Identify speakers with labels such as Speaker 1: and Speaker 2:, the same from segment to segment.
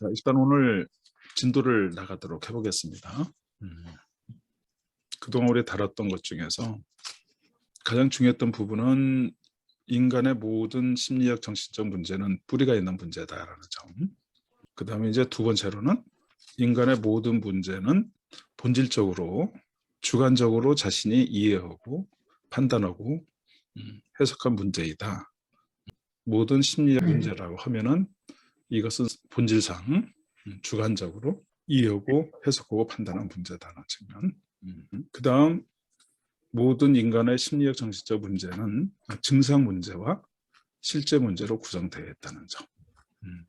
Speaker 1: 자, 일단 오늘 진도를 나가도록 해보겠습니다. 음, 그동안 우리 다뤘던 것 중에서 가장 중요했던 부분은 인간의 모든 심리학 정신적 문제는 뿌리가 있는 문제다라는 점. 그 다음에 이제 두 번째로는 인간의 모든 문제는 본질적으로 주관적으로 자신이 이해하고 판단하고 음, 해석한 문제이다. 모든 심리학 문제라고 하면은 이것은 본질상 음, 주관적으로 이해하고 해석하고 판단한 문제다라는 측면. 그 다음 모든 인간의 심리학 정신적 문제는 증상 문제와 실제 문제로 구성되어 있다는 점. 음.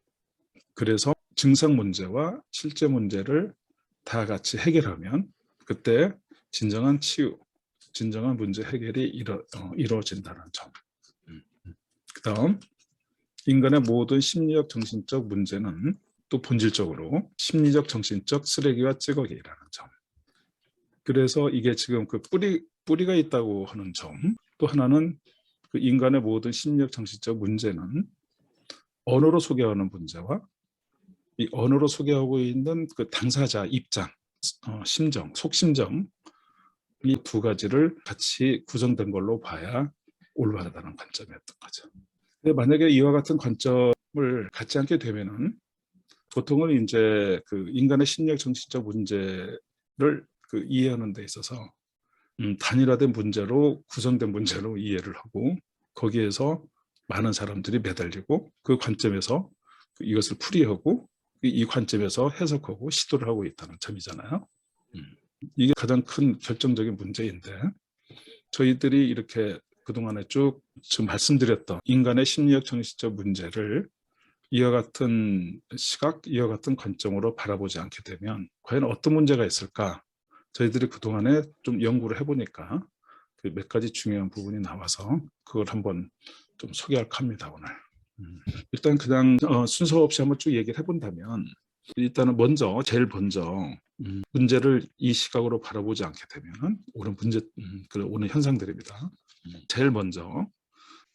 Speaker 1: 그래서 증상 문제와 실제 문제를 다 같이 해결하면 그때 진정한 치유, 진정한 문제 해결이 어, 이루어진다는 점. 음. 그 다음 인간의 모든 심리적 정신적 문제는 또 본질적으로 심리적 정신적 쓰레기와 찌꺼기라는 점. 그래서 이게 지금 그 뿌리 뿌리가 있다고 하는 점. 또 하나는 그 인간의 모든 심리적 정신적 문제는 언어로 소개하는 문제와 이 언어로 소개하고 있는 그 당사자 입장, 어, 심정, 속심정 이 두 가지를 같이 구성된 걸로 봐야 올바르다는 관점이었던 거죠. 근데 만약에 이와 같은 관점을 갖지 않게 되면은 보통은 이제 그 인간의 심리적 정신적 문제를 그 이해하는 데 있어서 음, 단일화된 문제로 구성된 문제로 이해를 하고 거기에서 많은 사람들이 매달리고 그 관점에서 이것을 풀이하고 이 관점에서 해석하고 시도를 하고 있다는 점이잖아요. 음, 이게 가장 큰 결정적인 문제인데 저희들이 이렇게 그동안에 쭉 지금 말씀드렸던 인간의 심리학 정신적 문제를 이와 같은 시각, 이와 같은 관점으로 바라보지 않게 되면 과연 어떤 문제가 있을까? 저희들이 그동안에 좀 연구를 해보니까 그 몇 가지 중요한 부분이 나와서 그걸 한번 좀 소개할까 합니다, 오늘. 음, 일단 그냥 어, 순서 없이 한번 쭉 얘기를 해본다면 일단은 먼저, 제일 먼저 음, 문제를 이 시각으로 바라보지 않게 되면 오는 문제, 음, 그 오는 현상들입니다. 음, 제일 먼저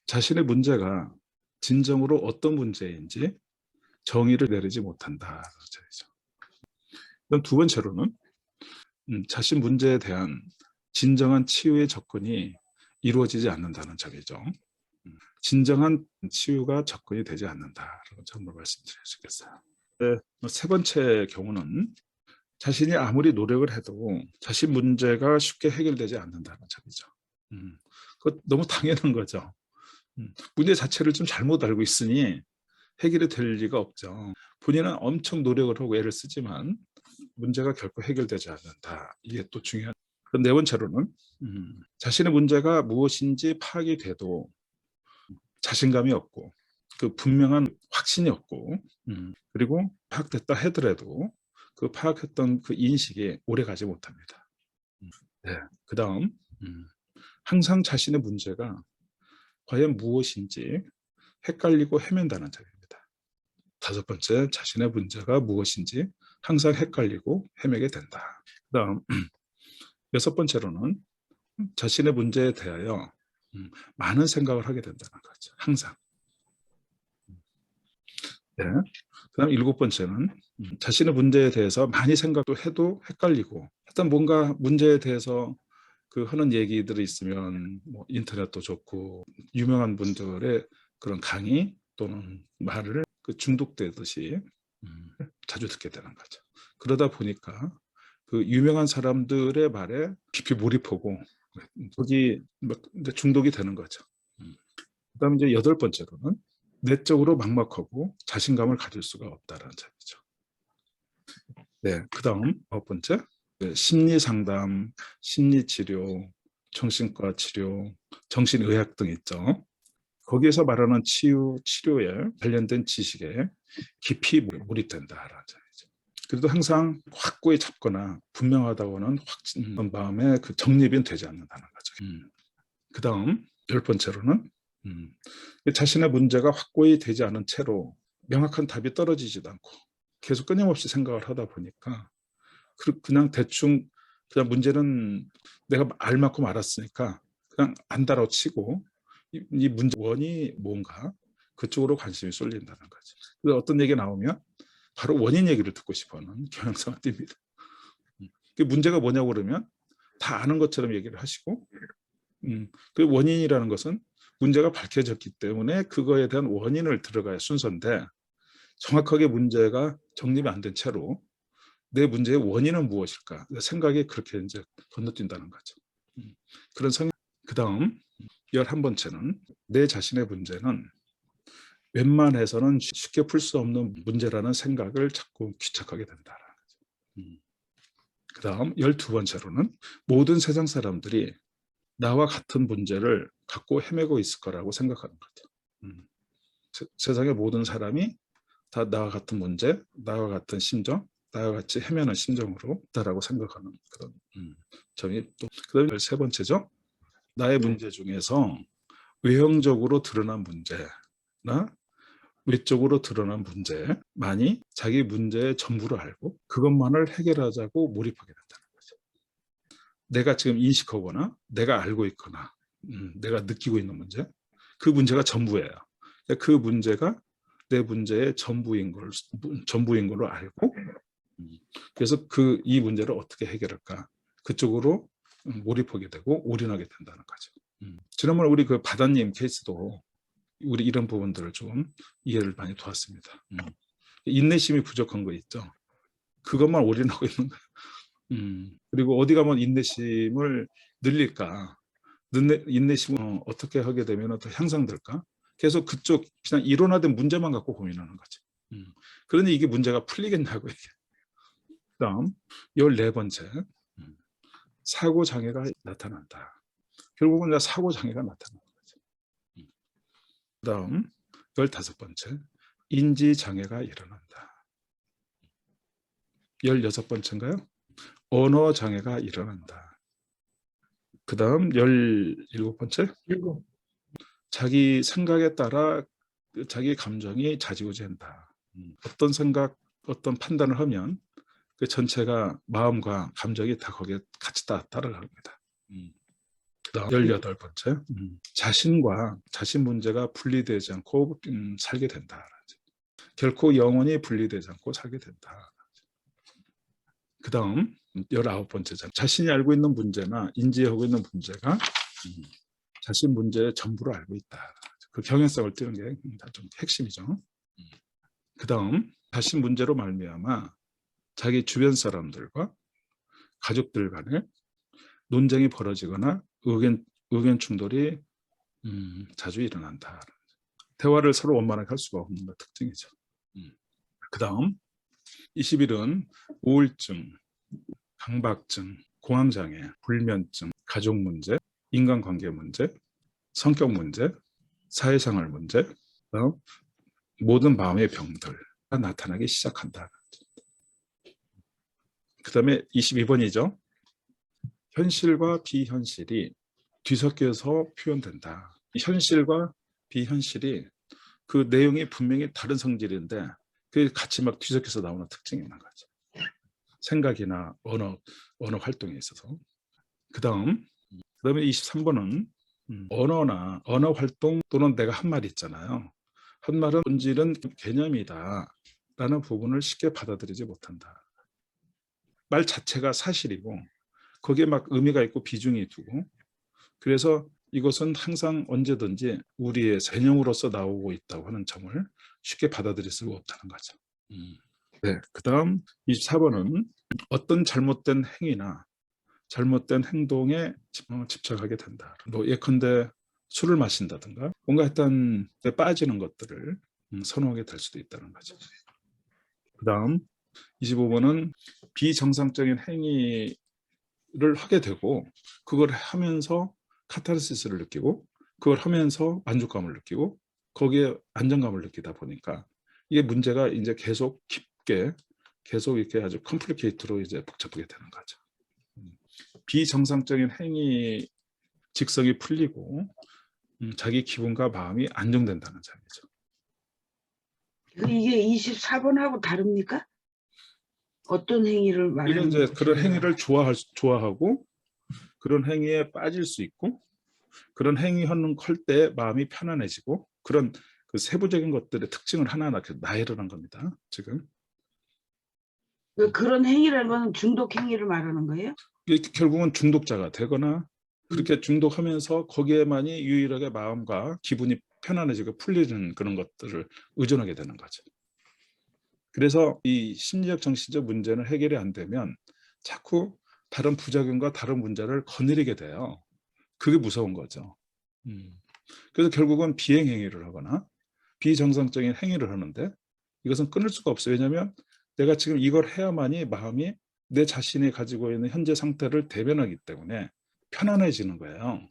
Speaker 1: 자신의 문제가 진정으로 어떤 문제인지 정의를 내리지 못한다. 그럼 두 번째로는 음, 자신 문제에 대한 진정한 치유의 접근이 이루어지지 않는다는 점이죠. 음, 진정한 치유가 접근이 되지 않는다라고 점으로 말씀드릴 수 있겠어요. 네, 세 번째 경우는 자신이 아무리 노력을 해도 자신 문제가 쉽게 해결되지 않는다는 점이죠. 음, 그거 너무 당연한 거죠. 음, 문제 자체를 좀 잘못 알고 있으니 해결이 될 리가 없죠. 본인은 엄청 노력을 하고 애를 쓰지만 문제가 결코 해결되지 않는다. 이게 또 중요한. 네 번째로는 음, 자신의 문제가 무엇인지 파악이 돼도 자신감이 없고 그 분명한 확신이 없고 음, 그리고 파악됐다 하더라도 그 파악했던 그 인식이 오래 가지 못합니다. 음, 네. 그 다음 음, 항상 자신의 문제가 과연 무엇인지 헷갈리고 헤맨다는 점입니다. 다섯 번째, 자신의 문제가 무엇인지 항상 헷갈리고 헤매게 된다. 그 다음, 여섯 번째로는 자신의 문제에 대하여 음, 많은 생각을 하게 된다는 거죠. 항상. 네. 그 다음 일곱 번째는 음, 자신의 문제에 대해서 많이 생각도 해도 헷갈리고 일단 뭔가 문제에 대해서 그 하는 얘기들이 있으면 뭐 인터넷도 좋고 유명한 분들의 그런 강의 또는 말을 그 중독되듯이 음, 자주 듣게 되는 거죠. 그러다 보니까 그 유명한 사람들의 말에 깊이 몰입하고 거기 중독이 되는 거죠. 음. 그다음 이제 여덟 번째로는 내적으로 막막하고 자신감을 가질 수가 없다라는 점이죠. 네, 그 다음 아홉 번째 네, 심리 상담, 심리 치료, 정신과 치료, 정신의학 등 있죠. 거기에서 말하는 치유, 치료에 관련된 지식에 깊이 몰입된다라는 점이죠. 그래도 항상 확고히 잡거나 분명하다고는 확신 마음에 그 정립이 되지 않는다는 거죠. 음. 그 다음 열 번째로는 음, 자신의 문제가 확고히 되지 않은 채로 명확한 답이 떨어지지도 않고 계속 끊임없이 생각을 하다 보니까 그냥 대충 그냥 문제는 내가 알 만큼 알았으니까 그냥 안다라고 치고 이, 이 문제 원이 뭔가 그쪽으로 관심이 쏠린다는 거죠. 그래서 어떤 얘기 나오면 바로 원인 얘기를 듣고 싶어하는 경향성을 띱니다. 음, 그 문제가 뭐냐고 그러면 다 아는 것처럼 얘기를 하시고 음, 그 원인이라는 것은 문제가 밝혀졌기 때문에 그거에 대한 원인을 들어가야 순서인데 정확하게 문제가 정립이 안 된 채로 내 문제의 원인은 무엇일까 생각이 그렇게 이제 건너뛴다는 거죠. 음, 그런 성. 그 다음 열한 번째는 내 자신의 문제는 웬만해서는 쉽게 풀 수 없는 문제라는 생각을 자꾸 귀착하게 된다. 음. 그 다음 열두 번째로는 모든 세상 사람들이 나와 같은 문제를 갖고 헤매고 있을 거라고 생각하는 거죠. 음. 세, 세상의 모든 사람이 다 나와 같은 문제, 나와 같은 심정, 나와 같이 헤매는 심정으로 있다라고 생각하는 그런 음, 점이 또 그다음에 열세 번째죠. 나의 문제 중에서 외형적으로 드러난 문제나 외적으로 드러난 문제만이 자기 문제의 전부를 알고 그것만을 해결하자고 몰입하게 거죠. 내가 지금 인식하거나 내가 알고 있거나 음, 내가 느끼고 있는 문제 그 문제가 전부예요. 그 문제가 내 문제의 전부인 걸 전부인 걸로 알고 음, 그래서 그 이 문제를 어떻게 해결할까 그쪽으로 몰입하게 되고 올인하게 된다는 거죠. 음. 지난번에 우리 그 바다님 케이스도 우리 이런 부분들을 좀 이해를 많이 도왔습니다. 음. 인내심이 부족한 거 있죠. 그것만 올인하고 있는 거예요. 음. 그리고 어디 가면 인내심을 늘릴까? 인내, 인내심을 어, 어떻게 하게 되면 더 향상될까? 계속 그쪽 그냥 이론화된 문제만 갖고 고민하는 거죠. 음. 그러니 이게 문제가 풀리겠냐고 이게. 그다음 열네 번째 음. 사고 장애가 나타난다. 결국은 사고 장애가 나타나는 거죠. 음. 그다음 열다섯 번째 인지 장애가 일어난다. 열여섯 번째인가요? 언어 장애가 일어난다. 그 다음 열일곱 번째
Speaker 2: 일곱.
Speaker 1: 자기 생각에 따라 그 자기 감정이 좌지우지한다. 음, 어떤 생각, 어떤 판단을 하면 그 전체가 마음과 감정이 다 거기에 같이 다 따라갑니다. 음. 그다음 18번째 음. 자신과 자신 문제가 분리되지 않고 음, 살게 된다. 결코 영원히 분리되지 않고 살게 된다. 그 다음 19번째 자신이 알고 있는 문제나 인지하고 있는 문제가 음, 자신 문제의 전부를 알고 있다. 그 경향성을 띄는 게 좀 핵심이죠. 그 다음 자신 문제로 말미암아 자기 주변 사람들과 가족들 간에 논쟁이 벌어지거나 의견 의견 충돌이 음, 자주 일어난다. 대화를 서로 원만하게 할 수가 없는 것 특징이죠. 음. 그 다음 20일은 우울증, 강박증, 공황장애, 불면증, 가족 문제, 인간관계 문제, 성격 문제, 사회생활 문제, 그다음 모든 마음의 병들가 나타나기 시작한다. 그 다음에 22번이죠. 현실과 비현실이 뒤섞여서 표현된다. 현실과 비현실이 그 내용이 분명히 다른 성질인데 그 같이 막 뒤섞여서 나오는 특징이 있는 거죠. 생각이나 언어, 언어 활동에 있어서. 그 다음, 그 다음에 23번은 음, 언어나 언어 활동 또는 내가 한말 있잖아요. 한 말은 본질은 개념이다. 라는 부분을 쉽게 받아들이지 못한다. 말 자체가 사실이고 거기에 막 의미가 있고 비중이 두고 그래서 이것은 항상 언제든지 우리의 개념으로서 나오고 있다고 하는 점을 쉽게 받아들일 수가 없다는 거죠. 음. 네, 그 다음 24번은 어떤 잘못된 행위나 잘못된 행동에 어, 집착하게 된다. 뭐 예컨대 술을 마신다든가 뭔가 데 빠지는 것들을 음, 선호하게 될 수도 있다는 거죠. 그 다음 25번은 비정상적인 행위를 하게 되고 그걸 하면서 카타르시스를 느끼고 그걸 하면서 만족감을 느끼고 거기에 안정감을 느끼다 보니까 이게 문제가 이제 계속 깊게 계속 이렇게 아주 컴플리케이트로 이제 복잡하게 되는 거죠. 비정상적인 행위 직성이 풀리고 음, 자기 기분과 마음이 안정된다는 점이죠.
Speaker 2: 이게 24번하고 다릅니까? 어떤 행위를 말하는
Speaker 1: 이제 그런 행위를 좋아할 수- 좋아하고 그런 행위에 빠질 수 있고 그런 행위하는 할때 마음이 편안해지고 그런 그 세부적인 것들의 특징을 하나하나 나열을 한 겁니다. 지금
Speaker 2: 그 그런 행위라는 건 중독 행위를 말하는 거예요?
Speaker 1: 이게 결국은 중독자가 되거나 그렇게 중독하면서 거기에만이 유일하게 마음과 기분이 편안해지고 풀리는 그런 것들을 의존하게 되는 거죠. 그래서 이 심리적 정신적 문제는 해결이 안 되면 자꾸 다른 부작용과 다른 문제를 거느리게 돼요. 그게 무서운 거죠. 음. 그래서 결국은 비행 행위를 하거나 비정상적인 행위를 하는데 이것은 끊을 수가 없어요. 왜냐하면 내가 지금 이걸 해야만이 마음이 내 자신이 가지고 있는 현재 상태를 대변하기 때문에 편안해지는 거예요.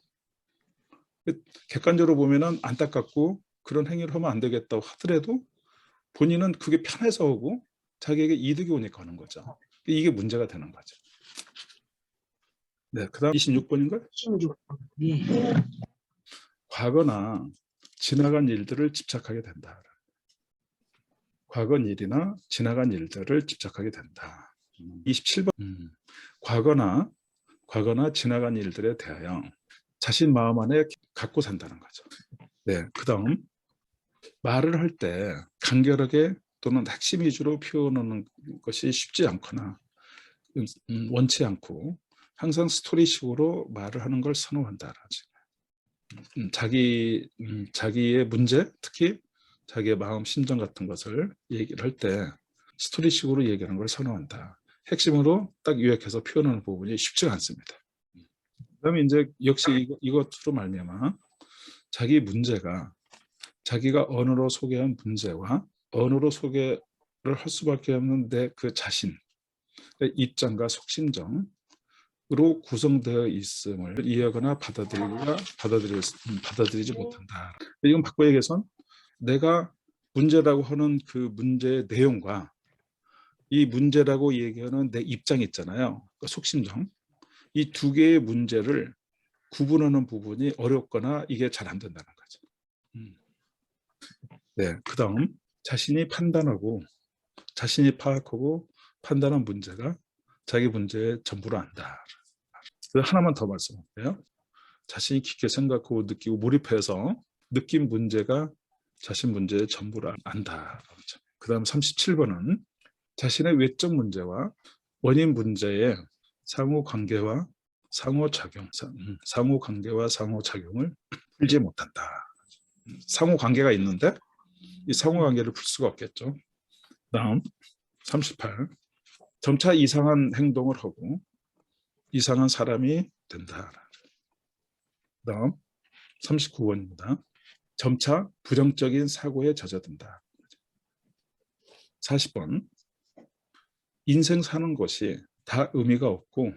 Speaker 1: 객관적으로 보면은 안타깝고 그런 행위를 하면 안 되겠다고 하더라도 본인은 그게 편해서 하고 자기에게 이득이 오니까 하는 거죠. 이게 문제가 되는 거죠. 네, 그다음 26번인가요?
Speaker 2: 16번. 예.
Speaker 1: 과거나 지나간 일들을 집착하게 된다. 과거 일이나 지나간 일들을 집착하게 된다. 27번 음, 과거나 과거나 지나간 일들에 대하여 자신 마음 안에 갖고 산다는 거죠. 네, 그다음 말을 할 때 간결하게 또는 핵심 위주로 표현하는 것이 쉽지 않거나 음, 음, 원치 않고 항상 스토리식으로 말을 하는 걸 선호한다라지. 음, 자기 음, 자기의 문제, 특히 자기의 마음, 심정 같은 것을 얘기를 할 때 스토리식으로 얘기하는 걸 선호한다. 핵심으로 딱 요약해서 표현하는 부분이 쉽지가 않습니다. 그다음에 이제 역시 이것으로 말미암아 자기 문제가 자기가 언어로 소개한 문제와 언어로 소개를 할 수밖에 없는 내 그 자신의 입장과 속심정으 로 구성되어 있음을 이해하거나 받아들이거나 받아들일, 수- 음, 받아들이지 못한다. 이건 바꿔 얘기해서 내가 문제라고 하는 그 문제의 내용과 이 문제라고 얘기하는 내 입장 있잖아요. 그 속심정. 이 두 개의 문제를 구분하는 부분이 어렵거나 이게 잘 안 된다는 거죠. 음. 네, 그 다음 자신이 판단하고 자신이 파악하고 판단한 문제가 자기 문제의 전부를 안다. 그 하나만 더 말씀할게요. 자신이 깊게 생각하고 느끼고 몰입해서 느낀 문제가 자신 문제의 전부를 안다. 그 다음 37번은 자신의 외적 문제와 원인 문제의 상호 관계와 상호 작용, 음, 상호 관계와 상호 작용을 풀지 못한다. 음, 상호 관계가 있는데 이 상호 관계를 풀 수가 없겠죠. 다음 38. 점차 이상한 행동을 하고 이상한 사람이 된다. 다음 39번입니다. 점차 부정적인 사고에 젖어든다. 40번. 인생 사는 것이 다 의미가 없고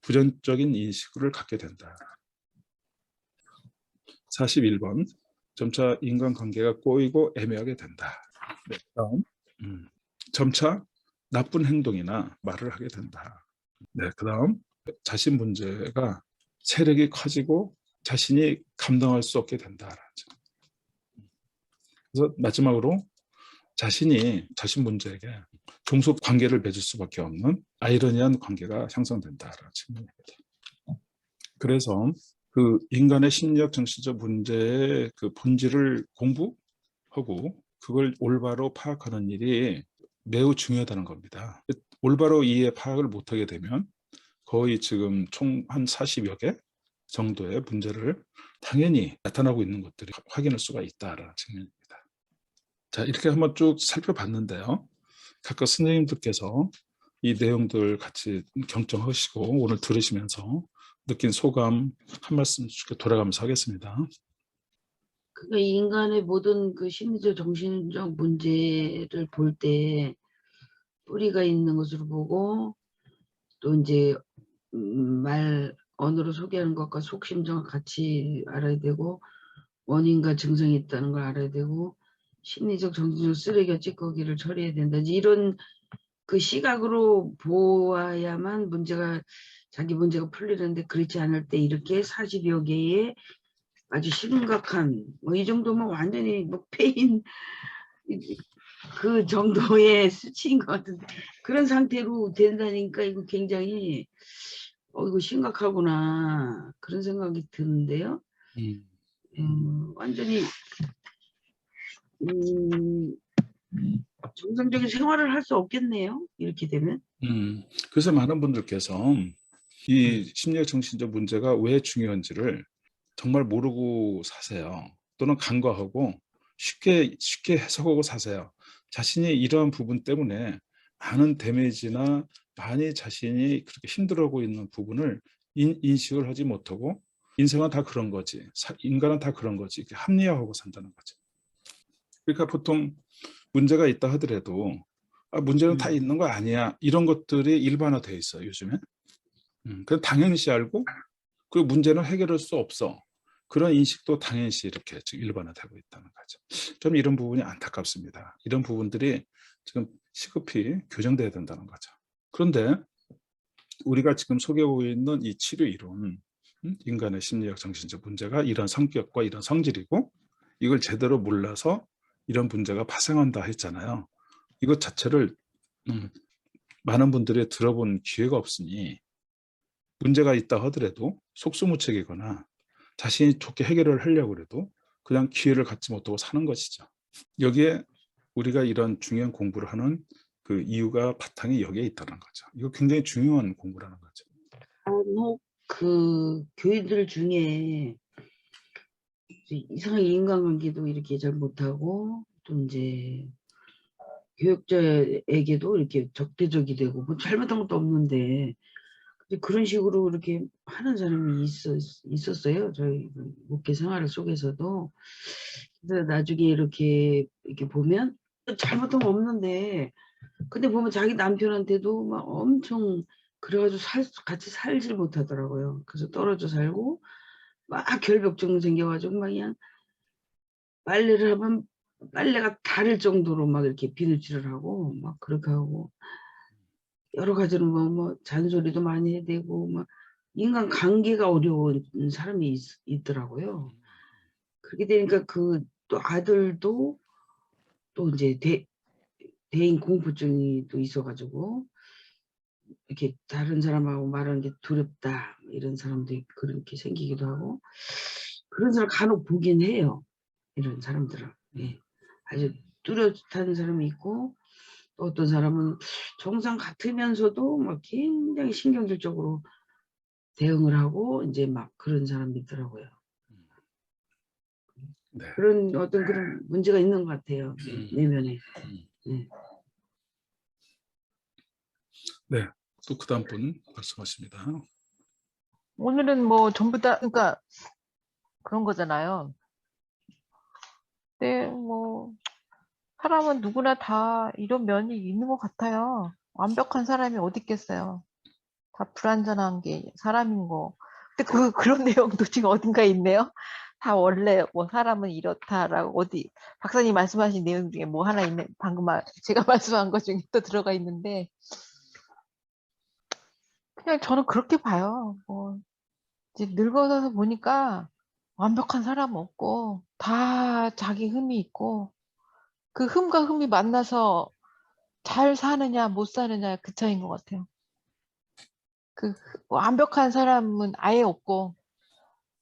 Speaker 1: 부정적인 인식을 갖게 된다. 41번. 점차 인간관계가 꼬이고 애매하게 된다. 네, 다음. 음, 점차 나쁜 행동이나 말을 하게 된다. 네, 그 다음 자신 문제가 세력이 커지고 자신이 감당할 수 없게 된다. 그래서 마지막으로 자신이 자신 문제에게 종속 관계를 맺을 수밖에 없는 아이러니한 관계가 측면입니다. 그래서 그 인간의 심리적 정신적 문제의 그 본질을 공부하고 그걸 올바로 파악하는 일이 매우 중요하다는 겁니다. 올바로 이해 파악을 못하게 되면 거의 지금 총 한 40여 개 정도의 문제를 당연히 나타나고 있는 것들이 확인할 수가 있다라는 측면입니다. 자 이렇게 한번 쭉 살펴봤는데요. 각각 선생님들께서 이 내용들 같이 경청하시고 오늘 들으시면서 느낀 소감 한 말씀씩 돌아가면서 하겠습니다.
Speaker 2: 그러니까 인간의 모든 그 심리적 정신적 문제를 볼 때 뿌리가 있는 것으로 보고 또 이제 음, 말 언어로 소개하는 것과 속심정을 같이 알아야 되고 원인과 증상이 있다는 걸 알아야 되고 심리적 정신적 쓰레기와 찌꺼기를 처리해야 된다. 이런 그 시각으로 보아야만 문제가 자기 문제가 풀리는데 그렇지 않을 때 이렇게 40여 개의 아주 심각한 뭐 이 정도면 완전히 뭐 페인 그 정도의 수치인 것 같은데 그런 상태로 된다니까 이거 굉장히 어 이거 심각하구나 그런 생각이 드는데요. 음, 완전히 음, 정상적인 생활을 할 수 없겠네요. 이렇게 되면.
Speaker 1: 음, 그래서 많은 분들께서 이 심리적 정신적 문제가 왜 중요한지를 정말 모르고 사세요. 또는 간과하고 쉽게 쉽게 해석하고 사세요. 자신이 이러한 부분 때문에 많은 데미지나 많이 자신이 그렇게 힘들어하고 있는 부분을 인, 인식을 하지 못하고 인생은 다 그런 거지. 사- 인간은 다 그런 거지. 이렇게 합리화하고 산다는 거죠. 그러니까 보통 문제가 있다 하더라도 아, 문제는 다
Speaker 2: 음.
Speaker 1: 있는 거 아니야. 이런 것들이 일반화돼 있어요, 요즘에. 음, 그 당연시 알고 그리고 문제는 해결할 수 없어. 그런 인식도 당연시 이렇게 지금 일반화되고 있다는 거죠. 좀 이런 부분이 안타깝습니다. 이런 부분들이 지금 시급히 교정돼야 된다는 거죠. 그런데 우리가 지금 소개하고 있는 이 치료 이론, 음, 인간의 심리적 정신적 문제가 이런 성격과 이런 성질이고 이걸 제대로 몰라서 이런 문제가 발생한다 했잖아요. 이것 자체를 음, 많은 분들이 들어본 기회가 없으니 문제가 있다 하더라도 속수무책이거나 자신이 좋게 해결을 하려고 해도 그냥 기회를 갖지 못하고 사는 것이죠. 여기에 우리가 이런 중요한 공부를 하는 그 이유가 바탕이 여기에 있다는 거죠. 이거 굉장히 중요한 공부라는 거죠.
Speaker 2: 간혹 그 교인들 중에 이상하게 인간관계도 이렇게 잘 못하고 또 이제 교육자에게도 이렇게 적대적이 되고 뭐 잘못한 것도 없는데 그런 식으로 이렇게 하는 사람이 있었, 있었어요. 저희 그 목회 생활 속에서도. 그래서 나중에 이렇게 이렇게 보면 잘못한 거 없는데 근데 보면 자기 남편한테도 막 엄청 그래가지고 살, 같이 살질 못하더라고요. 그래서 떨어져 살고 막 결벽증 생겨가지고 막 그냥 빨래를 하면 빨래가 다를 정도로 막 이렇게 비누칠을 하고 막 그렇게 하고 여러 가지로 뭐, 뭐 잔소리도 많이 해대고 막 인간 관계가 어려운 사람이 있, 있더라고요. 그렇게 되니까 그 또 아들도 또 이제 대, 대인 공포증이 또 있어가지고 이렇게 다른 사람하고 말하는 게 두렵다 이런 사람도 있- 그렇게 생기기도 하고 그런 사람 간혹 보긴 해요 이런 사람들은 예. 아주 뚜렷한 사람이 있고 또 어떤 사람은 정상 같으면서도 막 굉장히 신경질적으로 대응을 하고 이제 막 그런 사람이 있더라고요
Speaker 1: 네.
Speaker 2: 그런 어떤 그런 문제가 있는 것 같아요
Speaker 1: 음.
Speaker 2: 내면에
Speaker 1: 또 그 다음 분 말씀하십니다.
Speaker 3: 오늘은 뭐 전부 다 그러니까 그런 거잖아요. 네, 뭐 사람은 누구나 다 이런 면이 있는 것 같아요. 완벽한 사람이 어디 있겠어요. 다 불완전한 게 사람인 거. 근데 그 그런 내용도 지금 어딘가에 있네요. 다 원래 뭐 사람은 이렇다라고 어디 박사님 말씀하신 내용 중에 뭐 하나 있는 방금 말 제가 말씀한 것 중에 또 들어가 있는데 그냥 저는 그렇게 봐요. 뭐 이제 늙어서 보니까 완벽한 사람 없고 다 자기 흠이 있고 그 흠과 흠이 만나서 잘 사느냐 못 사느냐 그 차이인 것 같아요. 그 완벽한 사람은 아예 없고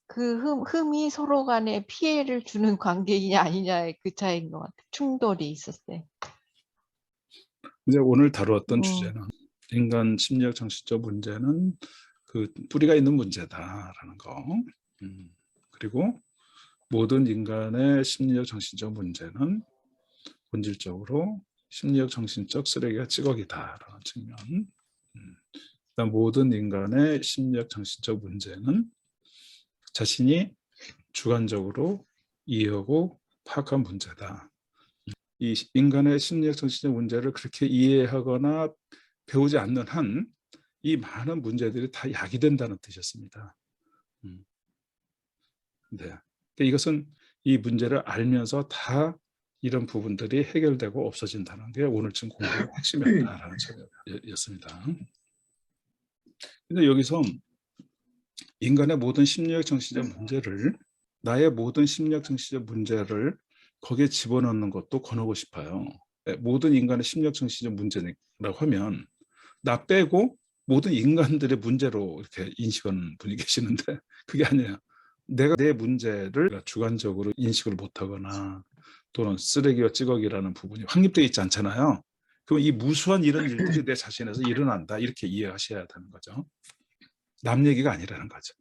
Speaker 3: 그 흠, 흠이 서로 간에 피해를 주는 관계이냐 아니냐의 그 차이인 것 같아요. 충돌이 있었을 때.
Speaker 1: 이제 오늘 다루었던
Speaker 3: 음.
Speaker 1: 주제는 인간 심리적 정신적 문제는 그 뿌리가 있는 문제다라는 거. 음, 그리고 모든 인간의 심리적 정신적 문제는 본질적으로 심리적 정신적 쓰레기가 찌꺼기다라는 측면. 음, 그다음 모든 인간의 심리적 정신적 문제는 자신이 주관적으로 이해하고 파악한 문제다. 이 인간의 심리적 정신적 문제를 그렇게 이해하거나 배우지 않는 한 이 많은 문제들이 다 약이 된다는 뜻이었습니다. 음. 네. 그러니까 이것은 이 문제를 알면서 다 이런 부분들이 해결되고 없어진다는 게 오늘 지금 공부의 핵심이었다라는 점이었습니다. 근데 여기서 인간의 모든 심리적 정신적 문제를 나의 모든 심리적 정신적 문제를 거기에 집어넣는 것도 권하고 싶어요. 네, 모든 인간의 심리적 정신적 문제라고 하면 나 빼고 모든 인간들의 문제로 이렇게 인식하는 분이 계시는데 그게 아니에요. 내가 내 문제를 주관적으로 인식을 못하거나 또는 쓰레기와 찌꺼기라는 부분이 확립되어 있지 않잖아요. 그럼 이 무수한 이런 일들이 내 자신에서 일어난다 이렇게 이해하셔야 되는 거죠. 남 얘기가 아니라는 거죠.